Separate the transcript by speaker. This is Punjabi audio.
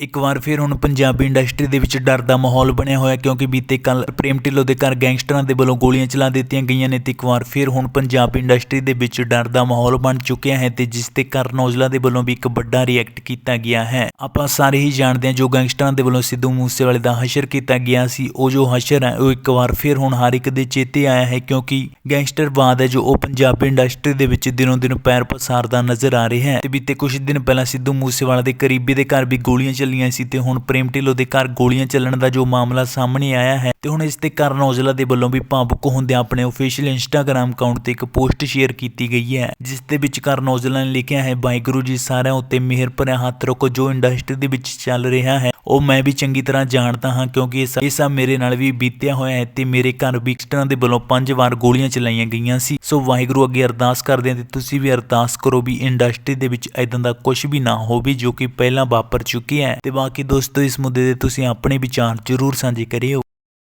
Speaker 1: ਇੱਕ ਵਾਰ ਫਿਰ ਹੁਣ ਪੰਜਾਬੀ ਇੰਡਸਟਰੀ ਦੇ ਵਿੱਚ ਡਰ ਦਾ ਮਾਹੌਲ ਬਣਿਆ ਹੋਇਆ ਕਿਉਂਕਿ ਬੀਤੇ ਕੱਲ ਪ੍ਰੇਮ ਢਿੱਲੋਂ ਦੇ ਘਰ ਗੈਂਗਸਟਰਾਂ ਦੇ ਵੱਲੋਂ ਗੋਲੀਆਂ ਚਲਾ ਦਿੱਤੀਆਂ ਗਈਆਂ ਨੇ ਤੇ ਇੱਕ ਵਾਰ ਫਿਰ ਹੁਣ ਪੰਜਾਬੀ ਇੰਡਸਟਰੀ ਦੇ ਵਿੱਚ ਡਰ ਦਾ ਮਾਹੌਲ ਬਣ ਚੁੱਕਿਆ ਹੈ ਤੇ ਜਿਸ ਤੇ ਕਰਨ ਔਜਲਾ ਦੇ ਵੱਲੋਂ ਵੀ ਇੱਕ ਵੱਡਾ ਰਿਐਕਟ ਕੀਤਾ ਗਿਆ ਹੈ। ਆਪਾਂ ਸਾਰੇ ਹੀ ਜਾਣਦੇ ਹਾਂ ਜੋ ਗੈਂਗਸਟਰਾਂ ਦੇ ਵੱਲੋਂ ਸਿੱਧੂ ਮੂਸੇਵਾਲੇ ਦਾ ਹਸ਼ਰ ਕੀਤਾ ਗਿਆ ਸੀ, ਉਹ ਜੋ ਹਸ਼ਰ ਹੈ, ਉਹ ਇੱਕ ਵਾਰ ਫਿਰ ਹੁਣ ਹਰ ਇੱਕ ਦੇ ਚੇਤੇ ਆਇਆ ਹੈ ਕਿਉਂਕਿ ਗੈਂਗਸਟਰਵਾਦ ਹੈ ਜੋ ਉਹ ਪੰਜਾਬੀ ਇੰਡਸਟਰੀ ਦੇ ਵਿੱਚ ਦਿਨੋਂ ਦਿਨ ਪੈਰ ਪਸਾਰਦਾ ਨਜ਼ਰ ਆ ਰਿਹਾ ਹੈ ਤੇ ਬੀਤੇ ਕੁਝ ਦਿਨ ਪਹਿਲਾਂ ਸਿੱਧੂ ਮੂਸੇਵਾਲਾ ਦੇ ਕਰੀਬੀ ਦੇ ਘਰ ਵੀ ਗੋਲੀਆਂ ਚੱਲੀਆਂ ਸੀ ਤੇ ਹੁਣ ਪ੍ਰੇਮ ਢਿੱਲੋਂ ਦੇ ਘਰ ਗੋਲੀਆਂ ਚੱਲਣ ਦਾ ਜੋ ਮਾਮਲਾ ਸਾਹਮਣੇ ਆਇਆ ਹੈ ਤੇ ਹੁਣ ਇਸ ਤੇ ਕਰਨ ਔਜਲਾ ਦੇ ਵੱਲੋਂ ਵੀ ਭਾਵੁਕ ਹੁੰਦਿਆਂ ਆਪਣੇ ਅਫੀਸ਼ੀਅਲ ਇੰਸਟਾਗ੍ਰam ਅਕਾਊਂਟ ਤੇ ਇੱਕ ਪੋਸਟ ਸ਼ੇਅਰ ਕੀਤੀ ਗਈ ਹੈ, ਜਿਸ ਦੇ ਵਿੱਚ ਕਰਨ ਔਜਲਾ ਨੇ ਲਿਖਿਆ ਹੈ, ਵਾਹਿਗੁਰੂ ਜੀ ਸਾਰਿਆਂ ਉੱਤੇ ਮਿਹਰ ਭਰਿਆ ਹੱਥ ਰੱਖੋ, ਜੋ ਇੰਡਸਟਰੀ ਦੇ ਵਿੱਚ ਚੱਲ ਰਿਹਾ ਹੈ, ਉਹ ਮੈਂ ਵੀ ਚੰਗੀ ਤਰ੍ਹਾਂ ਜਾਣਦਾ ਹਾਂ, ਕਿਉਂਕਿ ਇਹ ਸਭ- ਮੇਰੇ ਨਾਲ ਵੀ ਬੀਤਿਆ ਹੋਇਆ ਹੈ ਤੇ ਮੇਰੇ ਘਰ ਵੀ ਗੈਂਗਸਟਰਾਂ ਦੇ ਵੱਲੋਂ ਪੰਜ ਵਾਰ ਗੋਲੀਆਂ ਚਲਾਈਆਂ ਗਈਆਂ ਸੀ। ਸੋ ਵਾਹਿਗੁਰੂ ਅੱਗੇ ਅਰਦਾਸ ਕਰਦੇ ਹਾਂ ਤੇ ਤੁਸੀਂ ਵੀ ਅਰਦਾਸ ਕਰੋ ਵੀ ਇੰਡਸਟਰੀ ਦੇ ਵਿੱਚ ਐਦਾਂ ਦਾ ਕੁਝ ਵੀ ਨਾ ਹੋਵੇ, ਜੋ ਕਿ ਪਹਿਲਾਂ ਵਾਪਰ ਚੁੱਕੀ ਹੈ। ਤੇ ਬਾਕੀ ਦੋਸਤੋ, ਇਸ ਮੁੱਦੇ ਤੇ ਤੁਸੀਂ ਆਪਣੇ ਵਿਚਾਰ ਜ਼ਰੂਰ ਸਾਂਝੇ ਕਰਿਓ।